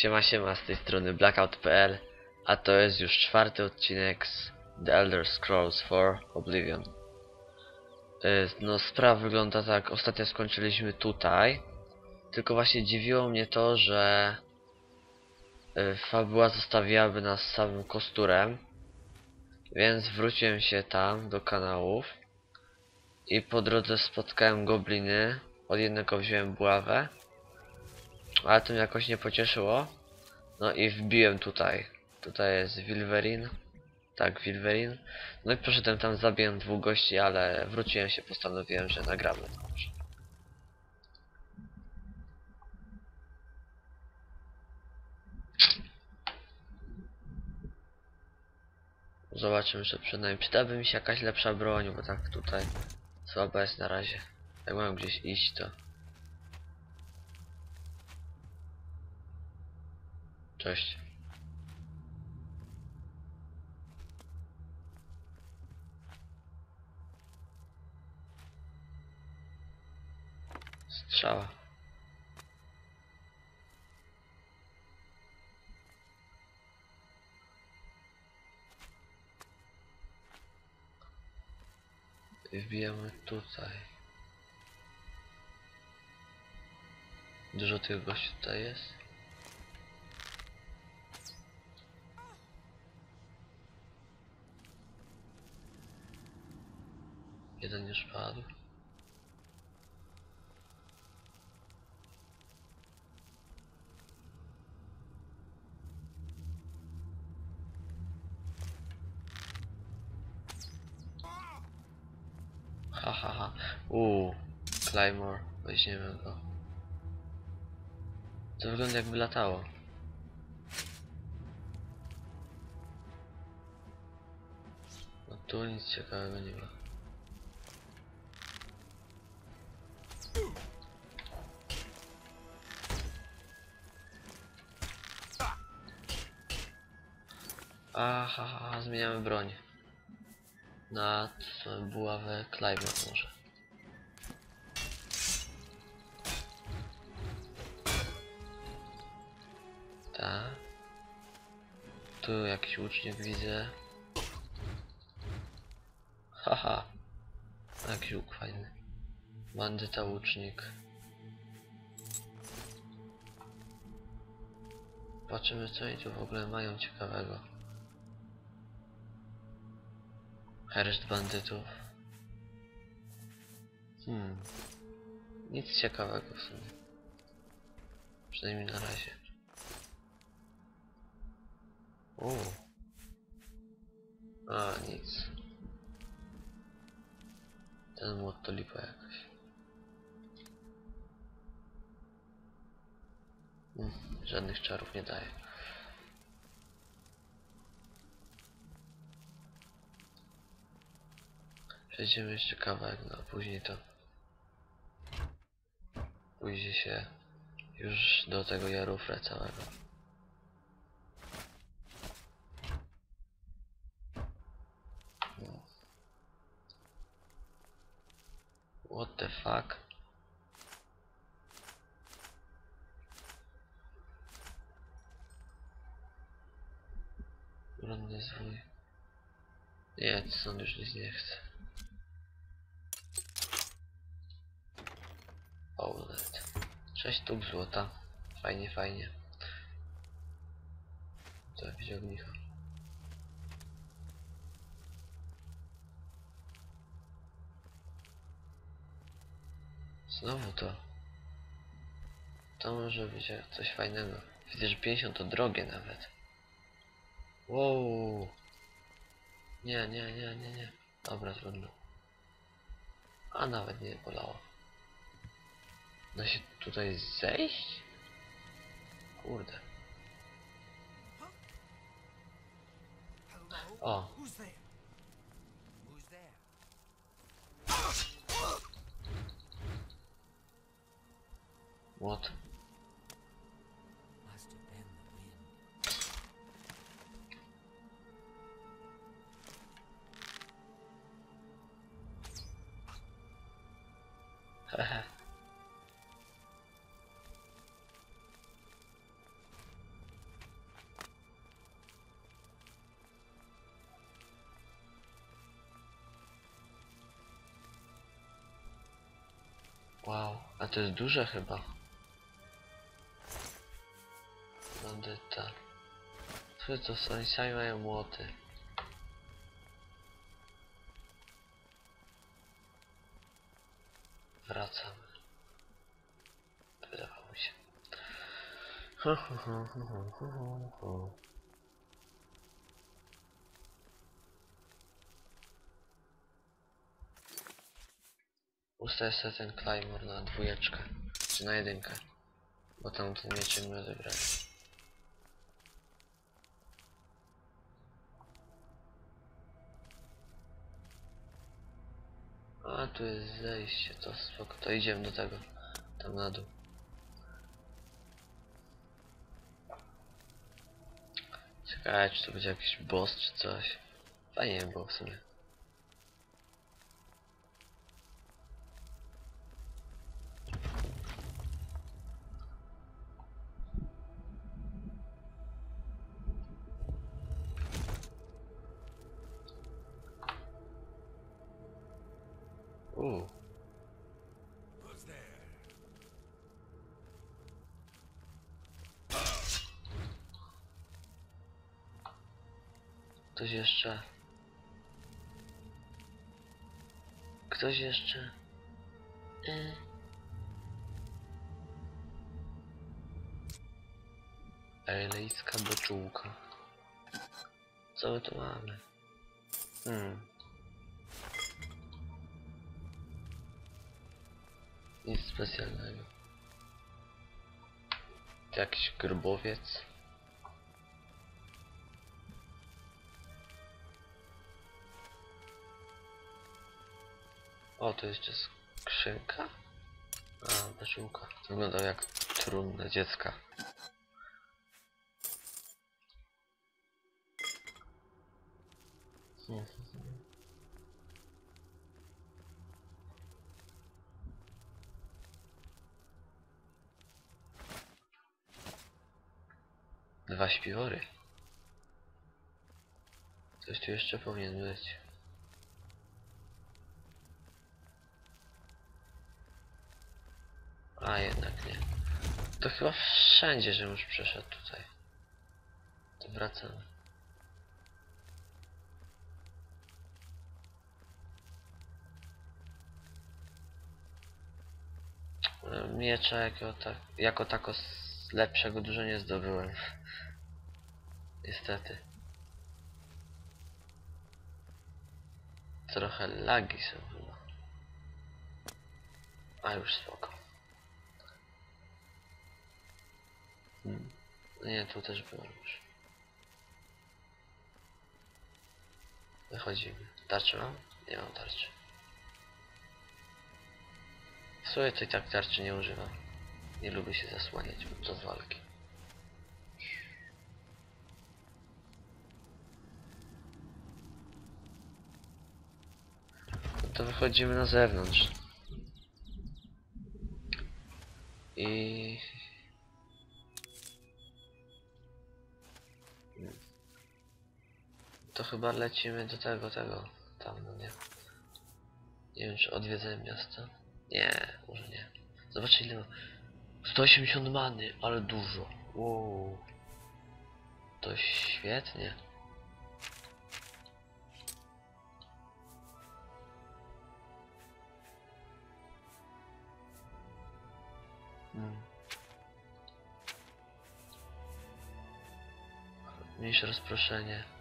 Siema siema z tej strony blackout.pl A to jest już czwarty odcinek z The Elder Scrolls 4 Oblivion. Y, No sprawa wygląda tak, ostatnio skończyliśmy tutaj Tylko właśnie dziwiło mnie to, że y, Fabuła zostawiłaby nas samym kosturem Więc wróciłem się tam do kanałów I po drodze spotkałem gobliny Od jednego wziąłem buławę ale to mnie jakoś nie pocieszyło. No i wbiłem tutaj. Tutaj jest Wilverin. Tak, Wilverin. No i poszedłem tam, zabiłem dwóch gości, ale wróciłem się, postanowiłem, że nagramy. Zobaczymy, że przynajmniej przydałaby mi się jakaś lepsza broń, bo tak tutaj słaba jest na razie. Jak mam gdzieś iść, to Cześć. Strzała. I wbijamy tutaj. Dużo tych gości tutaj jest. Już padł. Ha ha ha. Uuu, Claymore, weźmiemy go. To wygląda jakby latało. No tu nic ciekawego nie ma. Aha, ha, zmieniamy broń. Na buławę Climber może. Tak. Tu jakiś łucznik widzę. Haha. Jaki łuk fajny. Bandyta łucznik. Zobaczymy co oni tu w ogóle mają ciekawego. Herszt bandytów. Hmm. Nic ciekawego w sumie. Przynajmniej na razie. O. A, nic. Ten młot to lipa jakaś. Hmm, żadnych czarów nie daje. Przejdziemy jeszcze kawałek, no później to pójdzie się już do tego jarufra całego. What the fuck? Ronny zwój. Nie, stąd już nic nie chcę. Outlet. 6 sztuk złota. Fajnie, fajnie. To jakieś ognicho. Znowu to. To może być coś fajnego. Widzę, że 50 to drogie nawet. Wow. Nie, nie, nie, nie, nie. Dobra, trudno. A nawet nie bolało. Значит, tutaj zejść? Kurde. O. What? A to jest duże chyba. Bandyta. Co to? Oni sami mają młoty. Wracamy. Wydawało mi się. Hu. Ustaję sobie ten Claymore na dwójeczkę, czy na jedynkę, bo tam ten mieczy mi odebrali. A tu jest zejście, to spoko, to idziemy do tego, tam na dół. Czekaj, czy to będzie jakiś boss czy coś. Fajnie by było w sumie. Ktoś jeszcze. Ktoś jeszcze. Y. Elejska beczułka. Co my tu mamy? Hmm. Nic specjalnego. Jakiś grobowiec. O, to jeszcze skrzynka? A. To wygląda jak trumna dziecka. Dwa śpiwory. Coś tu jeszcze powinien być. Jednak nie. To chyba wszędzie, że już przeszedł tutaj. To wracamy. Miecza jako, tak, jako tako lepszego dużo nie zdobyłem. Niestety. Trochę lagi są chyba. A już spoko. Hmm. Nie, tu też było już. Wychodzimy. Tarczę mam? Nie mam tarczy. W sumie to i tak tarczy nie używam. Nie lubię się zasłaniać podczas walki. No to wychodzimy na zewnątrz. I... To chyba lecimy do tego, tego. Tam, no nie. Nie wiem, czy odwiedzę miasto. Nie, może nie. Zobaczcie ile ma. 180 many, ale dużo. Wow. To świetnie. Hmm. Mniejsze rozproszenie.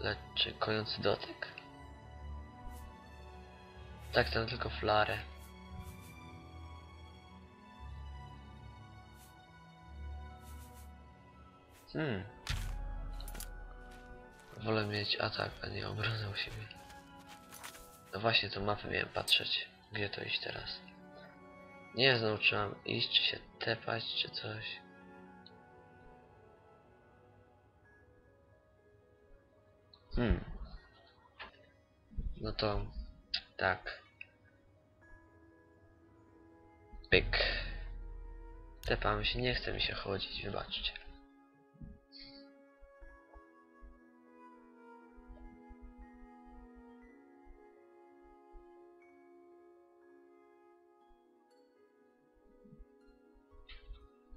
Leczy kojący dotyk? Tak, tam tylko flarę. Hmm. Wolę mieć atak, a nie obronę u siebie. No właśnie, tą mapę miałem patrzeć. Gdzie to iść teraz? Nie znowu czy mam iść, czy się tepać, czy coś. Hmm. No to tak. Pyk. Tepam się, nie chce mi się chodzić, wybaczcie.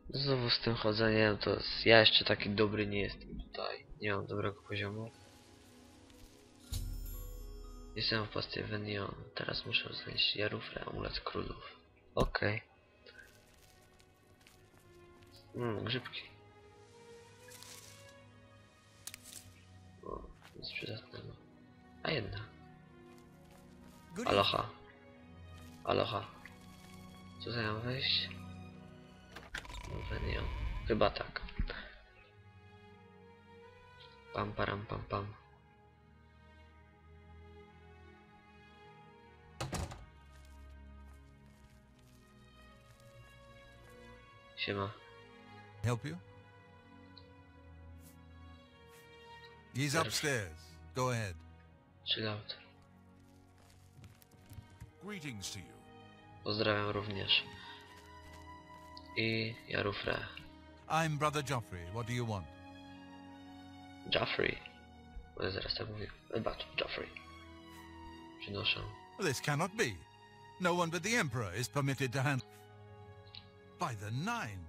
Znowu z tym chodzeniem, to jest, ja jeszcze taki dobry nie jestem tutaj. Nie mam dobrego poziomu. Jestem w pastie Venion. Teraz muszę znaleźć Jarufrę, amulet królów. Okej. Mm, grzybki. O, nic przydatnego. A jedna. Aloha. Aloha. Co za mam wejść? Venion. Chyba tak. Pam param pam pam. Siema. Help you? He's upstairs. Go ahead. Chill out. Greetings to you. Pozdrawiam również. I Jarufrę. I'm Brother Joffrey. What do you want? Joffrey. Będę zaraz tak mówił. Wybacz, Joffrey. Przynoszę. This cannot be. No one but the Emperor is permitted to handle... By the Nine!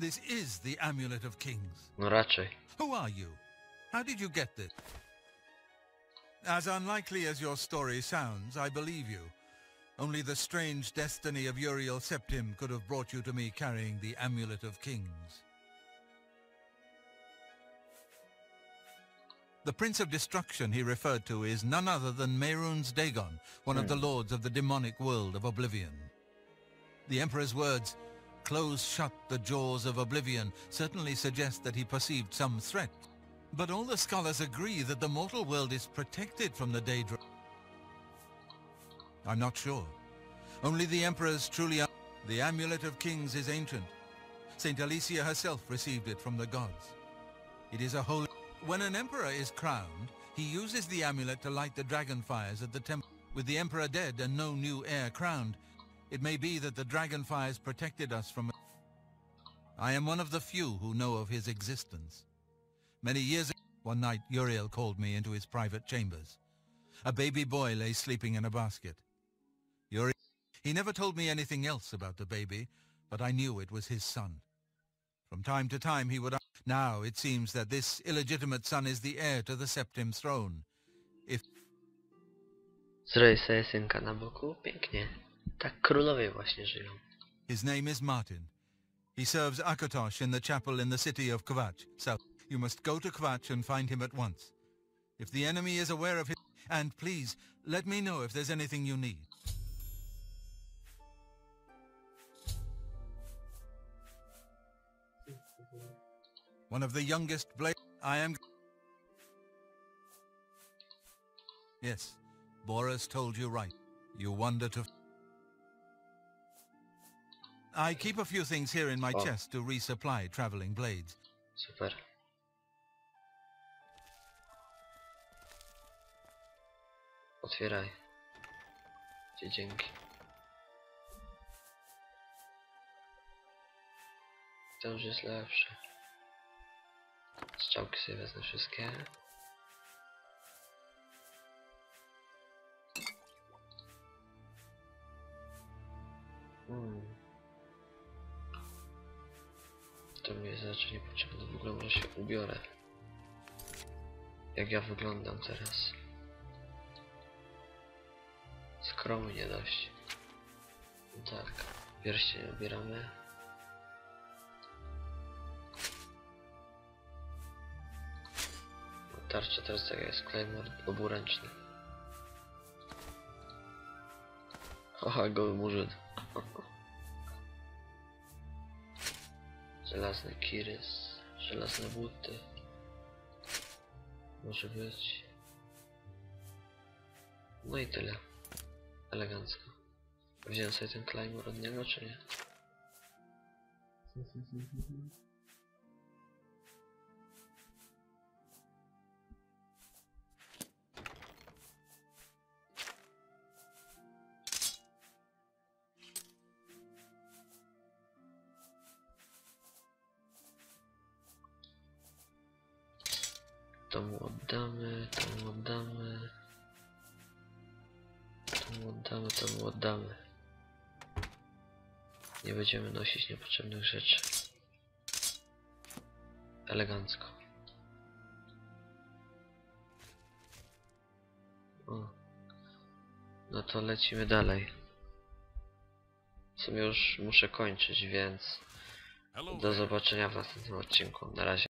This is the Amulet of Kings. No raczej. Who are you? How did you get this? As unlikely as your story sounds, I believe you. Only the strange destiny of Uriel Septim could have brought you to me carrying the Amulet of Kings. The Prince of Destruction he referred to is none other than Mehrunes Dagon, one of the hmm. lords of the demonic world of Oblivion. The Emperor's words, close shut the jaws of Oblivion, certainly suggest that he perceived some threat. But all the scholars agree that the mortal world is protected from the Daedra. I'm not sure. Only the Emperor's truly... un- The Amulet of Kings is ancient. Saint Alicia herself received it from the gods. It is a holy... When an emperor is crowned, he uses the amulet to light the dragon fires at the temple. With the emperor dead and no new heir crowned, it may be that the dragonflies protected us from... I am one of the few who know of his existence. Many years ago, one night Uriel called me into his private chambers. A baby boy lay sleeping in a basket. Uriel... He never told me anything else about the baby, but I knew it was his son. From time to time he would... Now it seems that this illegitimate son is the heir to the Septim throne. If Zrobię sobie synka na boku. Pięknie. Tak królowie właśnie żyją. his name is Martin. He serves Akatosh in the chapel in the city of Kvatch. So you must go to Kvatch and find him at once. If the enemy is aware of him, and please let me know if there's anything you need. One of the youngest Blade. I am. Yes, Boris told you right. You wander to. I keep a few things here in my Oh. chest to resupply traveling blades. Super. Otwieraj. Dzięki. To już jest lepsze. Strzałki sobie wezmę wszystkie. Hmm. To mi jest raczej niepotrzebne. W ogóle może się ubiorę. Jak ja wyglądam teraz. Skromnie dość. No tak. Pierścień ubieramy. Tarcza teraz taka jest Claymore oburęczny. Haha, goły murzyn. Żelazny kirys, żelazne buty. Może być. No i tyle. Elegancko. Wziąłem sobie ten Claymore od niego, czy nie? To mu oddamy, to mu oddamy. To mu oddamy, to mu oddamy. Nie będziemy nosić niepotrzebnych rzeczy. elegancko. O. No to lecimy dalej. W sumie już muszę kończyć, więc do zobaczenia w następnym odcinku. Na razie.